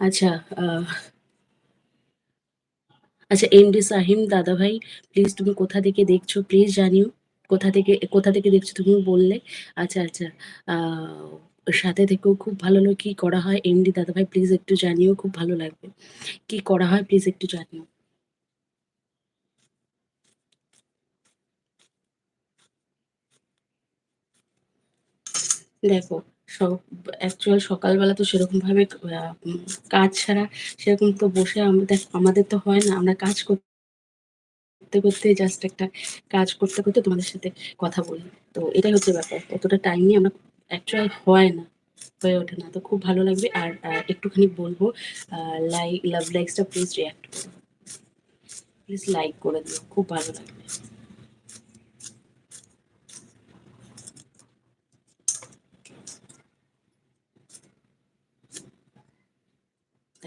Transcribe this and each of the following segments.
আচ্ছা আচ্ছা এমডি সাহিম দাদাভাই প্লিজ তুমি কোথা থেকে দেখছ প্লিজ জানিও। কোথা থেকে কোথা থেকে দেখছ তুমিও বললে। আচ্ছা, আচ্ছা। সাথে থেকেও খুব ভালো লাগল কি করা হয় এমডি দাদাভাই প্লিজ একটু জানিও খুব ভালো লাগবে। কি করা হয় প্লিজ একটু জানিও। দেখো সব অ্যাকচুয়াল সকালবেলা তো সেরকমভাবে কাজ ছাড়া সেরকম তো বসে আমাদের আমাদের তো হয় না। আমরা কাজ করতে, করতে জাস্ট একটা কাজ করতে, করতে তোমাদের সাথে কথা বলি। তো এটাই হচ্ছে ব্যাপার। অতটা টাইম নিয়ে আমরা অ্যাকচুয়াল হয় না, হয়ে ওঠে না। তো খুব ভালো লাগবে। আর একটুখানি বলব লাইক লাভ লাইকসটা প্লিজ রিঅ্যাক্ট করো। প্লিজ লাইক করে দিও। খুব ভালো লাগবে।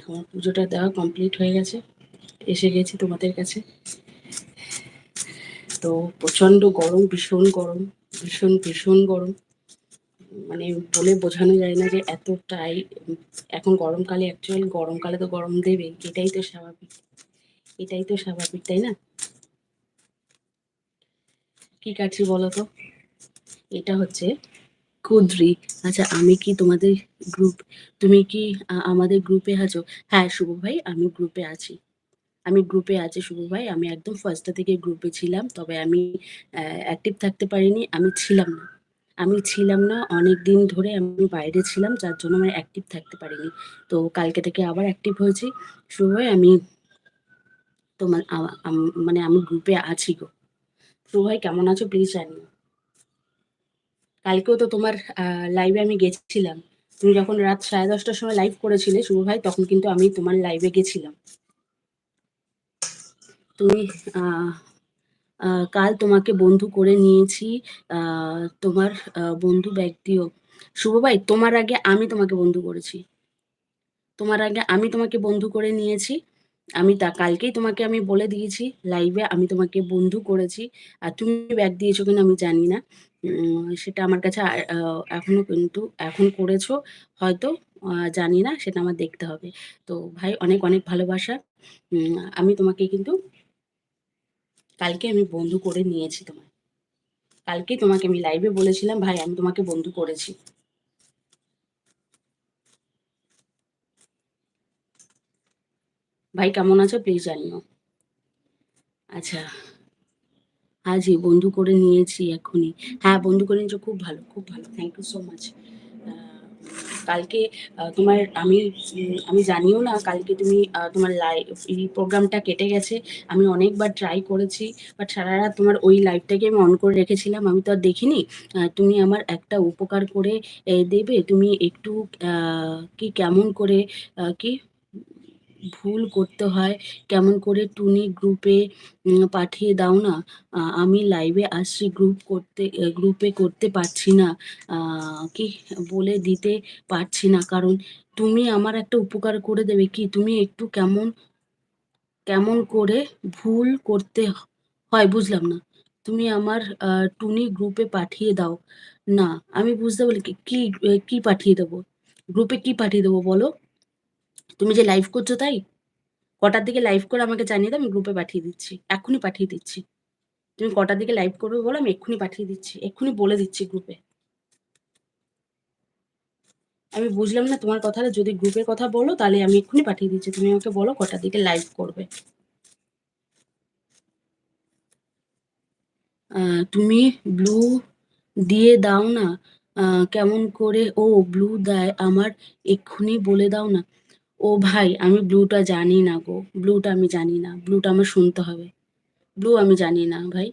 দেখো আমার পুজোটা দেওয়া কমপ্লিট হয়ে গেছে। এসে গেছি তোমাদের কাছে। তো প্রচণ্ড গরম, ভীষণ গরম, ভীষণ, ভীষণ গরম। মানে বলে বোঝানো যায় না যে এতটাই এখন গরমকালে অ্যাকচুয়াল গরমকালে তো গরম দেবেই। এটাই তো স্বাভাবিক। এটাই তো স্বাভাবিক, তাই না? কি কাটছি বলো তো? এটা হচ্ছে কুদরি। আচ্ছা আমি কি তোমাদের গ্রুপ তুমি কি আমাদের গ্রুপে আছো? হ্যাঁ, শুভ ভাই আমি গ্রুপে আছি। আমি গ্রুপে আছি শুভ ভাই। আমি একদম ফার্স্টটা থেকে গ্রুপে ছিলাম। তবে আমি অ্যাক্টিভ থাকতে পারিনি। আমি ছিলাম না। আমি ছিলাম না। অনেক দিন ধরে আমি বাইরে ছিলাম। যার জন্য আমি অ্যাক্টিভ থাকতে পারিনি। তো কালকে থেকে আবার অ্যাক্টিভ হয়েছি। শুভ ভাই আমি তোমার মানে আমি গ্রুপে আছি গো। শুভ ভাই কেমন আছো প্লিজ জানিও। কালকেও তো তোমার লাইভে আমি গেছিলাম। তুমি যখন রাত সাড়ে দশটার সময় লাইভ করেছিলে শুভ ভাই, তখন কিন্তু আমি তোমার লাইভে গেছিলাম। তুমি কাল তোমাকে বন্ধু করে নিয়েছি। তোমার বন্ধু ব্যক্তিও শুভ ভাই তোমার আগে আমি তোমাকে বন্ধু করেছি। তোমার আগে আমি তোমাকে বন্ধু করে নিয়েছি। আমি তা কালকেই তোমাকে আমি বলে দিয়েছি লাইভে আমি তোমাকে বন্ধু করেছি। আর তুমি ব্যাগ দিয়েছ কিনা আমি জানি না। সেটা আমার কাছে এখনও কিন্তু এখন করেছ হয়তো জানি না সেটা আমার দেখতে হবে। তো ভাই অনেক, অনেক ভালোবাসা। আমি তোমাকে কিন্তু কালকে আমি বন্ধু করে নিয়েছি তোমায়। কালকেই তোমাকে আমি লাইভে বলেছিলাম ভাই আমি তোমাকে বন্ধু করেছি। ভাই কেমন আছো প্লিজ জানিও। আচ্ছা। হ্যাঁ জি, বন্ধু করে নিয়েছি এখনই হ্যাঁ, বন্ধু করে নিয়েছো খুব ভালো, খুব ভালো। Thank you so much. কালকে তোমার আমি আমি জানিও না কালকে তুমি তোমার লাই এই প্রোগ্রামটা কেটে গেছে। আমি অনেকবার ট্রাই করেছি। বাট সারারাত তোমার ওই লাইভটাকে আমি অন করে রেখেছিলাম। আমি তো আর দেখিনি। তুমি আমার একটা উপকার করে দেবে? তুমি একটু কি কেমন করে কি ভুল করতে হয়, কেমন করে টুনি গ্রুপে পাঠিয়ে দাও না। আমি লাইভে আসছি গ্রুপ করতে গ্রুপে করতে পারছি না। কি বলে দিতে পারছি না। কারণ তুমি আমার একটা উপকার করে দেবে কি? তুমি একটু কেমন কেমন করে ভুল করতে হয় বুঝলাম না। তুমি আমার টুনি গ্রুপে পাঠিয়ে দাও। না, আমি বুঝতে কি কি কি পাঠিয়ে দেবো? গ্রুপে কি পাঠিয়ে দেবো বলো? তুমি যে লাইভ করছ তাই? কটার দিকে লাইভ করে আমাকে জানিয়ে দাও, আমি গ্রুপে পাঠিয়ে দিচ্ছি। এক্ষুনি পাঠিয়ে দিচ্ছি। তুমি কটার দিকে লাইভ করবে বলো, আমি এক্ষুনি পাঠিয়ে দিচ্ছি। এক্ষুনি বলে দিচ্ছি গ্রুপে। আমি বুঝলাম না তোমার কথাটা, যদি গ্রুপের কথা বলো, তাহলে আমি এক্ষুনি পাঠিয়ে দিচ্ছি। তুমি আমাকে বলো কটার দিকে লাইভ করবে? তুমি ব্লু দিয়ে দাও না। কেমন করে ও ব্লু দেয় আমার এক্ষুনি বলে দাও না। ও ভাই, আমি ব্লুটা জানি না গো। ব্লুটা আমি জানি না। ব্লুটা আমার শুনতে হবে। ব্লু আমি জানি না ভাই।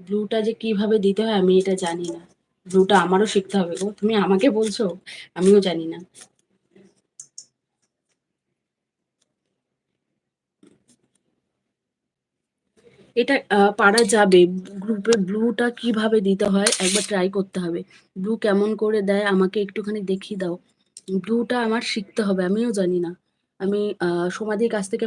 ব্লুটা যে কীভাবে দিতে হয় আমি এটা জানি না। ব্লুটা আমারও শিখতে হবে গো। তুমি আমাকে বলছো? আমিও জানি না। এটা পারা যাবে। গ্রুপে ব্লুটা কীভাবে দিতে হয় একবার ট্রাই করতে হবে। ব্লু কেমন করে দেয় আমাকে একটুখানি দেখিয়ে দাও। ব্লুটা আমার শিখতে হবে। আমিও জানি না। আমি সমাধির কাছ থেকে